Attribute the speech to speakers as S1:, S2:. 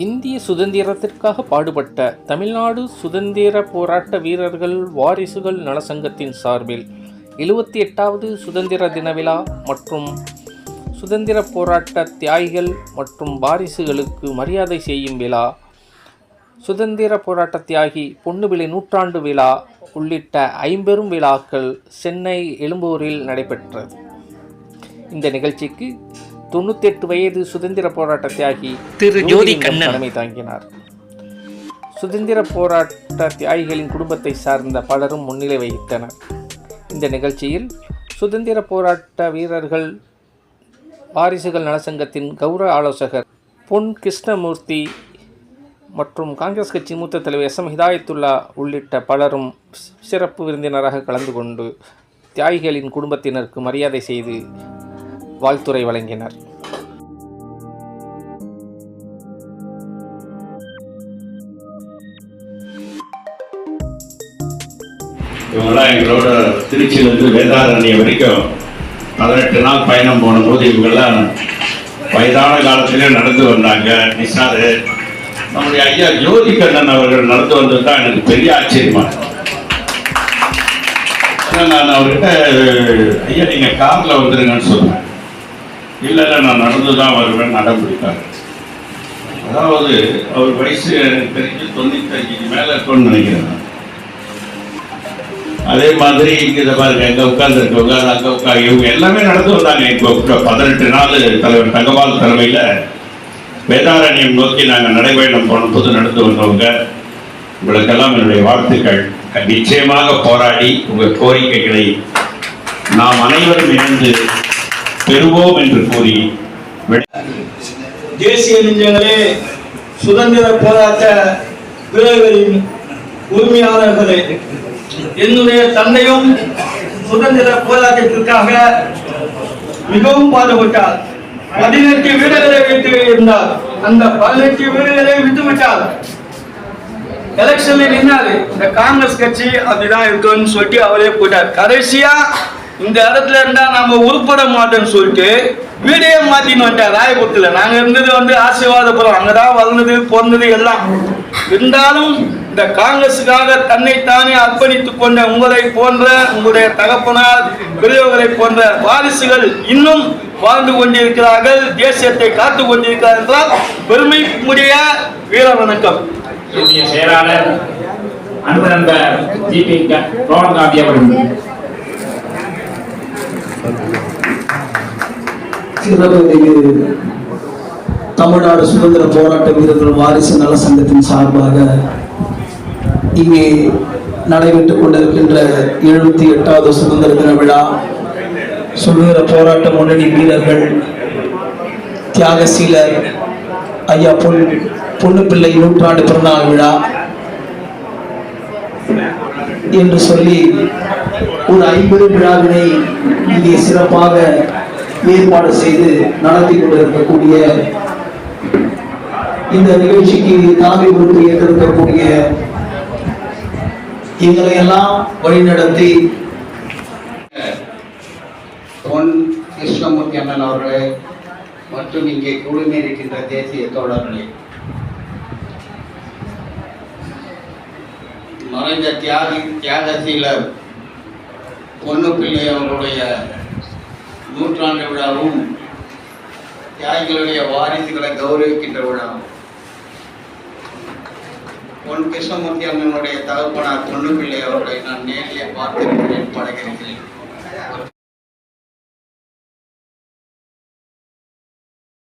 S1: இந்திய சுதந்திரத்திற்காக பாடுபட்ட தமிழ்நாடு சுதந்திர போராட்ட வீரர்கள் வாரிசுகள் நலசங்கத்தின் சார்பில் எழுபத்தி எட்டாவது சுதந்திர தின விழா மற்றும் சுதந்திர போராட்ட தியாகிகள் மற்றும் வாரிசுகளுக்கு மரியாதை செய்யும் விழா சுதந்திர போராட்ட தியாகி பொன்னுவிலை நூற்றாண்டு விழா உள்ளிட்ட ஐம்பெரும் விழாக்கள் சென்னை எழும்பூரில் நடைபெற்றது. இந்த நிகழ்ச்சிக்கு தொண்ணூத்தி எட்டு வயது சுதந்திர போராட்ட தியாகி
S2: திரு ஜோதி கண்ணன்.
S1: தலைமை தாங்கினார் சுதந்திர போராட்ட தியாகிகளின் குடும்பத்தை சார்ந்த பலரும் முன்னிலை வகித்தனர் இந்த நிகழ்ச்சியில் சுதந்திர போராட்ட வீரர்கள் வாரிசுகள் நலசங்கத்தின் கௌரவ ஆலோசகர் பொன் கிருஷ்ணமூர்த்தி மற்றும் காங்கிரஸ் கட்சி மூத்த தலைவர் எஸ் எம் ஹிதாயத்துல்லா உள்ளிட்ட பலரும் சிறப்பு விருந்தினராக கலந்து கொண்டு தியாகிகளின் குடும்பத்தினருக்கு மரியாதை செய்து வாழ்த்துறை வழங்கினர்.
S3: இவங்கெல்லாம் எங்களோட திருச்சியிலேருந்து வேதாரண்யம் வரைக்கும் பதினெட்டு நாள் பயணம் போனபோது இவங்கெல்லாம் வயதான காலத்திலே நடந்து வந்தாங்க. நிஷாது நம்முடைய ஐயா ஜோதி கண்ணன் அவர்கள் நடந்து வந்தது தான் எனக்கு பெரிய ஆச்சரியமா நான் அவர்கிட்ட ஐயா நீங்கள் காரில் வந்துருங்கன்னு சொன்னேன் இல்லை இல்லை நான் நடந்து தான் வருவேன் நடம் அதாவது அவர் வயசு எனக்கு தெரிஞ்சு தொண்ணூத்தஞ்சுக்கு மேலே இருக்கும்னு நினைக்கிறேன் அதே மாதிரி இங்கே இதை பாருங்க எங்கே உட்காந்துருக்கவங்க அங்க இவங்க எல்லாமே நடந்து வந்தாங்க. இப்போ பதினெட்டு நாள் தலைவர் தங்கபால் தலைமையில் வேதாரண்யம் நோக்கி நாங்கள் நடைபயணம் போன போது நடந்து வந்தவங்க உங்களுக்கெல்லாம் என்னுடைய வாழ்த்துக்கள். நிச்சயமாக போராடி உங்கள் கோரிக்கைகளை நாம் அனைவரும் இணைந்து பெறுவோம் என்று கூறி
S4: தேசிய நெஞ்சங்களே சுதந்திர போராட்ட வீரர்களின் உரிமையாளர்களே என்னுடைய தந்தையும் சுதந்திர போராட்டத்திற்காக மிகவும் பாடுபட்டார். பதினெட்டு வீடுகளை விட்டு இருந்தார். அந்த பதினெட்டு வீடுகளை விட்டுவிட்டார் எலெக்ஷன்ல நின்னாரு. இந்த காங்கிரஸ் கட்சி அப்படிதான் இருக்குன்னு சொல்லிட்டு அவரே போட்டார் கடைசியா இந்த இடத்துல இருந்தா நம்ம உருப்பட மாட்டோம்னு சொல்லிட்டு வீடே மாத்தின்னு வந்துட்டேன். ராயபுரத்துல. நாங்க இருந்தது வந்து ஆசீர்வாதபுரம். அங்கதான் வளர்ந்தது பிறந்தது எல்லாம். இருந்தாலும் இந்த காங்கிரஸுக்காக தன்னைத்தானே அர்ப்பணித்துக் கொண்ட உங்களை போன்ற உங்களுடைய தகப்பனார் பெரியவர்களை போன்ற வாரிசுகள் இன்னும் வாழ்ந்து கொண்டிருக்கிறார்கள் தேசியத்தை காத்து கொண்டிருக்கிறார்கள் என்றால் பெருமை உடைய வீர வணக்கம்.
S5: செயலாளர் அன்பு நண்பர் ரோஹன் காந்தி அவர்கள்.
S6: தமிழ்நாடு சுதந்திர போராட்ட வீரர்கள் வாரிசு நல சங்கத்தின் சார்பாக இங்கே நடைபெற்றுக் கொண்டிருக்கின்ற எழுபத்தி எட்டாவது சுதந்திர தின விழா சுதந்திர போராட்ட முன்னணி வீரர்கள் தியாகசீலர் ஐயா பொன் பொண்ணு பிள்ளை நூற்றாண்டு பிறந்தநாள் விழா என்று சொல்லி ஒரு ஐம்பது விழாவினை இங்கே சிறப்பாக ஏற்பாடு செய்து நடத்தி கொண்டிருக்கக்கூடிய இந்த நிகழ்ச்சிக்கு தலைமை பொறுப்பு ஏற்றிருக்கக்கூடிய எங்களை எல்லாம் வழிநடத்தி
S7: பொன் கிருஷ்ணமூர்த்தி அண்ணன் அவர்களே மற்றும் இங்கே குழுமி இருக்கின்ற தேசிய தோழர்களே. மறைந்த தியாகி தியாகசீலர் பொன்னுப்பிள்ளை அவர்களுடைய நூற்றாண்டு விழாவும் தியாகிகளுடைய வாரிசுகளை கௌரவிக்கின்ற விழாவும். பொன் கிருஷ்ணமூர்த்தி அண்ணனுடைய தகப்பனார் பொன்னுப்பிள்ளை அவர்களை நான் நேரிலே பார்த்திருக்கிறேன்.